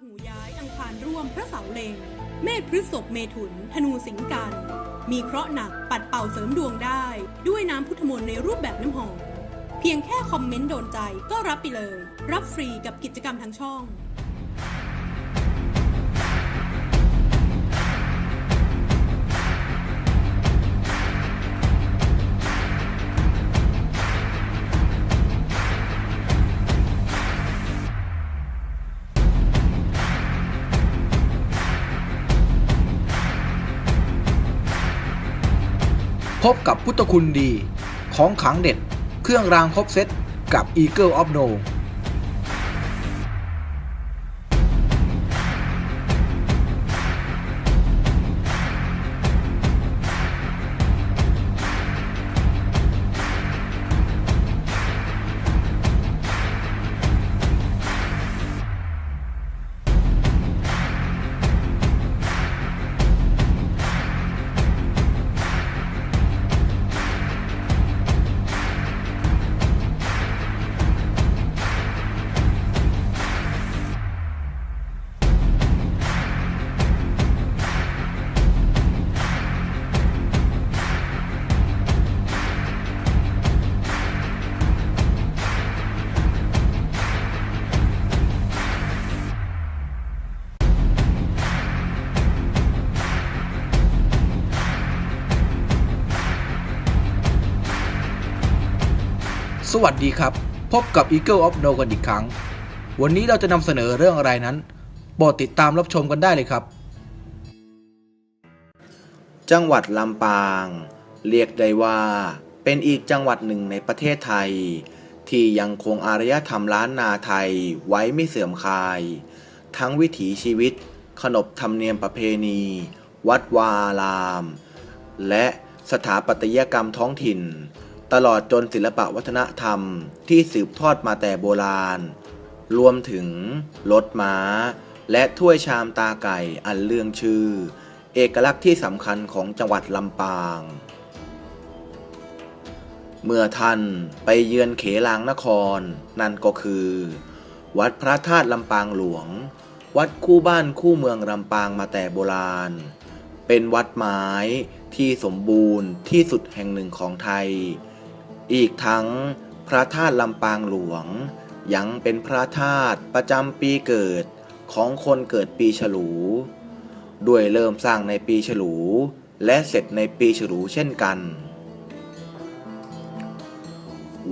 หูย้ายอังคารร่วมพระเสาเล็ง เมษพฤษภเมถุน ธนูสิงกัน มีเคราะห์หนักปัดเป่าเสริมดวงได้ ด้วยน้ำพุทธมนต์ในรูปแบบน้ำหอม เพียงแค่คอมเมนต์โดนใจก็รับไปเลย รับฟรีกับกิจกรรมทางช่อง พบกับพุทธคุณดี ของขังเด็ด เครื่องรางครบเซตกับ Eagle of No สวัสดีครับ พบกับ Eagle of No กันอีกครั้ง วันนี้เราจะนำเสนอเรื่องอะไรนั้นโปรดติดตามรับชมกันได้เลยครับ จังหวัดลำปาง เรียกได้ว่า เป็นอีกจังหวัดหนึ่งในประเทศไทย ที่ยังคงอารยธรรมล้านนาไทยไว้ไม่เสื่อมคลาย ทั้งวิถีชีวิต ขนบธรรมเนียมประเพณี วัดวาอาราม และสถาปัตยกรรมท้องถิ่น ตลอดจนศิลปะวัฒนธรรมที่สืบทอดมาแต่โบราณ รวมถึงรถม้า และถ้วยชามตาไก่อันเรื่องชื่อ เอกลักษณ์ที่สำคัญของจังหวัดลำปาง เมื่อท่านไปเยือนเขลางนคร นั่นก็คือ วัดพระธาตุลำปางหลวง วัดคู่บ้านคู่เมืองลำปางมาแต่โบราณ เป็นวัดไม้ที่สมบูรณ์ที่สุดแห่งหนึ่งของไทย อีกทั้งพระธาตุลำปางหลวง ยังเป็นพระธาตุประจำปีเกิดของคนเกิดปีฉลู ด้วยเริ่มสร้างในปีฉลู และเสร็จในปีฉลูเช่นกัน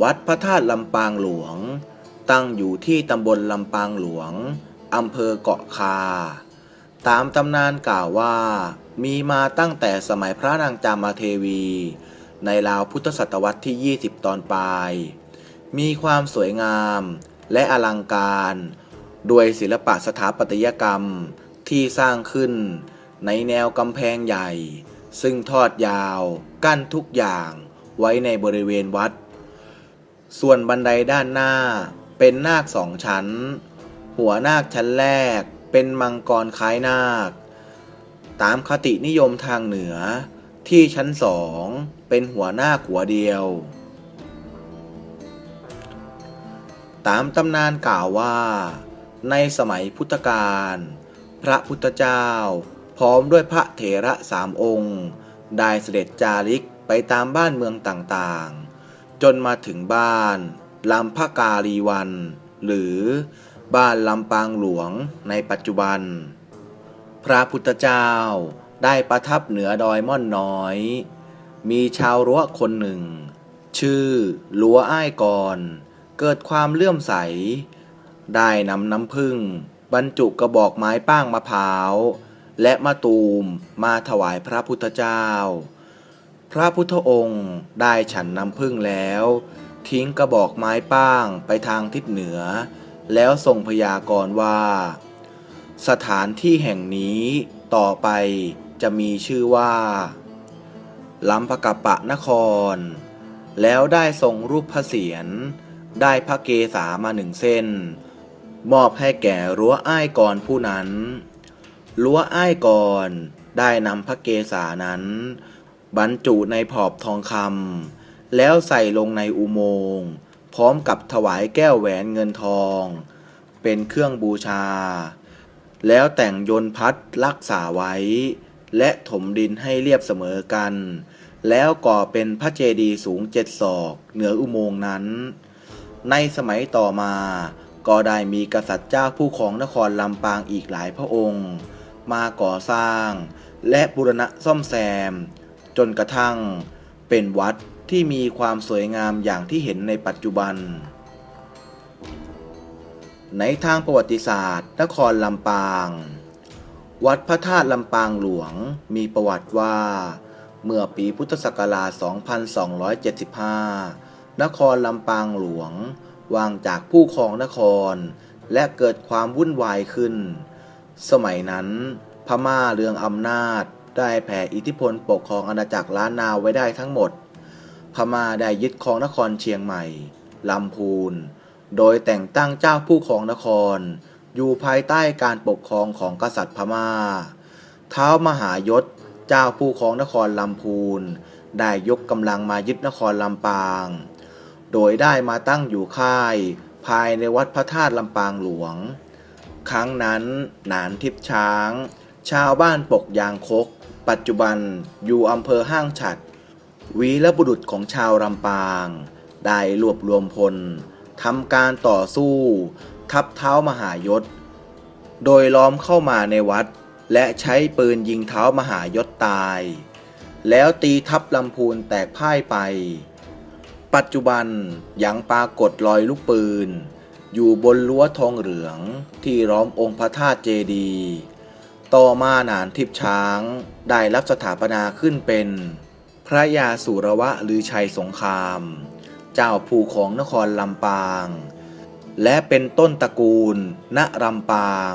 วัดพระธาตุลำปางหลวง ตั้งอยู่ที่ตำบลลำปางหลวงอำเภอเกาะคา ตามตำนานกล่าวว่า มีมาตั้งแต่สมัยพระนางจามาเทวี ในราวพุทธศตวรรษที่ 20 ตอนปลาย มีความสวยงามและอลังการด้วยศิลปะสถาปัตยกรรมที่สร้างขึ้นในแนวกำแพงใหญ่ ซึ่งทอดยาวกั้นทุกอย่างไว้ในบริเวณวัด ส่วนบันไดด้านหน้าเป็นนาคสองชั้น หัวนาคชั้นแรกเป็นมังกรคล้ายนาค ตามคตินิยมทางเหนือที่ชั้นสอง เป็นหัวหน้าคหัวเดียว ตามตำนานกล่าวว่า ในสมัยพุทธกาลพระพุทธเจ้า พร้อมด้วยพระเถระสามองค์ ได้เสด็จจาริกไปตามบ้านเมืองต่างๆ จนมาถึงบ้านลำพะกาลีวัน หรือบ้านลำปางหลวงในปัจจุบัน พระพุทธเจ้าได้ประทับเหนือดอยม่อนน้อย มีชาวรั้วคนหนึ่ง ชื่อหลัวอ้ายกร เกิดความเลื่อมใส ได้นำน้ำผึ้งบรรจุกระบอกไม้ป้างมะพร้าว และมะตูมมาถวายพระพุทธเจ้า พระพุทธองค์ได้ฉันน้ำผึ้งแล้ว ทิ้งกระบอกไม้ป้างไปทางทิศเหนือ แล้วทรงพยากรณ์ว่า สถานที่แห่งนี้ต่อไปจะมีชื่อว่า ลำพกปะนคร แล้วได้ทรงรูปพระเศียรได้พระเกศามาหนึ่งเส้น มอบให้แก่รั้วอ้ายกรผู้นั้น รั้วอ้ายกรได้นำพระเกศานั้น บรรจุในผอบทองคำแล้วใส่ลงในอุโมงค์พร้อมกับถวายแก้วแหวนเงินทอง เป็นเครื่องบูชา แล้วแต่งยนต์พัดรักษาไว้ และถมดินให้เรียบเสมอกัน แล้วก่อเป็นพระเจดีย์สูงเจ็ดศอก เหนืออุโมงค์นั้น ในสมัยต่อมา ก็ได้มีกษัตริย์เจ้าผู้ของนครลำปางอีกหลายพระองค์ มาก่อสร้าง และบูรณะซ่อมแซม จนกระทั่ง เป็นวัดที่มีความสวยงามอย่างที่เห็นในปัจจุบัน ในทางประวัติศาสตร์ นครลำปาง วัดพระธาตุลำปางหลวงมีประวัติว่า เมื่อปีพุทธศักราช 2275 นครลำปางหลวงวางจากผู้ครองนคร และเกิดความวุ่นวายขึ้น สมัยนั้น พม่าเรืองอำนาจได้แผ่อิทธิพลปกครองอาณาจักรล้านนาไว้ได้ทั้งหมด พม่าได้ยึดครองนครเชียงใหม่ ลำพูน โดยแต่งตั้งเจ้าผู้ครองนคร อยู่ภายใต้การปกครองของกษัตริย์พม่า เท้ามหายศ เจ้าผู้ครองนครลำพูน ได้ยกกำลังมายึดนครลำปาง โดยได้มาตั้งอยู่ค่าย ภายในวัดพระธาตุลำปางหลวง ครั้งนั้นหนานทิพช้าง ชาวบ้านปกยางคก ปัจจุบันอยู่อำเภอห้างฉัด วีรบุรุษของชาวลำปาง ได้รวบรวมพลทำการต่อสู้ ทับเท้ามหายศ โดยล้อมเข้ามาในวัด และใช้ปืนยิงเท้ามหายศตาย แล้วตีทับลำพูนแตกพ่ายไป ปัจจุบันยังปรากฏรอยลูกปืน อยู่บนรั้วทองเหลืองที่ล้อมองค์พระธาตุเจดีย์ต่อมาหนานทิพช้างได้รับสถาปนาขึ้นเป็น พระยาสุรวะหรือชัยสงคราม เจ้าผู้ของนครลำปาง และเป็นต้นตระกูลณลำปาง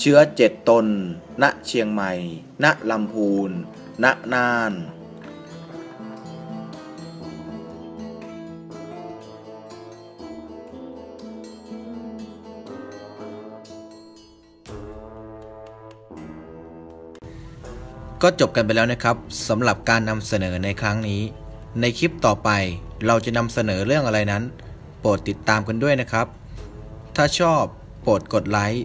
เชื้อเจ็ดตน ณ เชียงใหม่ ณ ลำพูน ณ น่าน ก็จบกันไปแล้วนะครับสำหรับการนำเสนอในครั้งนี้ ในคลิปต่อไปเราจะนำเสนอเรื่องอะไรนั้น โปรดติดตามกันด้วยนะครับ ถ้าชอบโปรดกดไลค์